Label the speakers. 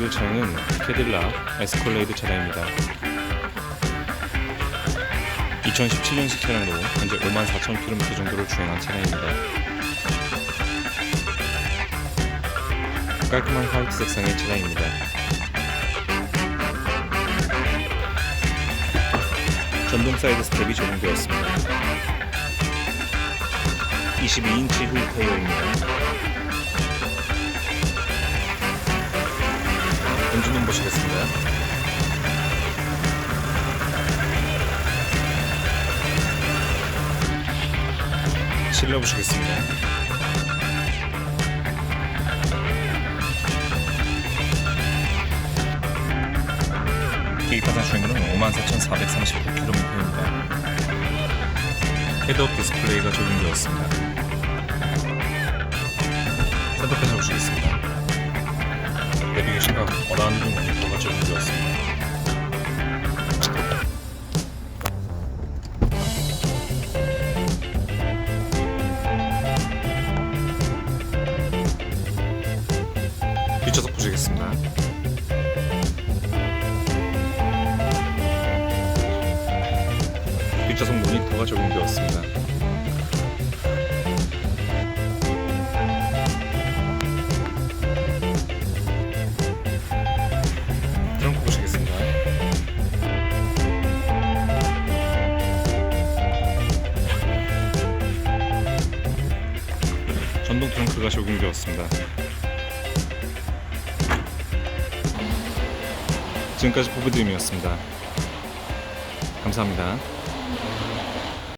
Speaker 1: 될 차량은 캐딜락 에스컬레이드 차량입니다. 2017년식 차량으로 현재 54,000km 정도를 주행한 차량입니다. 깔끔한 화이트 색상의 차량입니다. 전동 사이드 스텝이 적용되었습니다. 22인치 휠 타이어입니다. 엔진룸 보시겠습니다. 실내 보시겠습니다. 계기파산 주행거리는 54,439km입니다. 헤드업 디스플레이가 적용되었습니다. 내비게이션과 어라운드 모니터가 적용되었습니다. 뒷좌석 보시겠습니다. 뒷좌석 모니터가 적용되었습니다. 트렁크가 적용되었습니다. 지금까지 보브드림이었습니다. 감사합니다.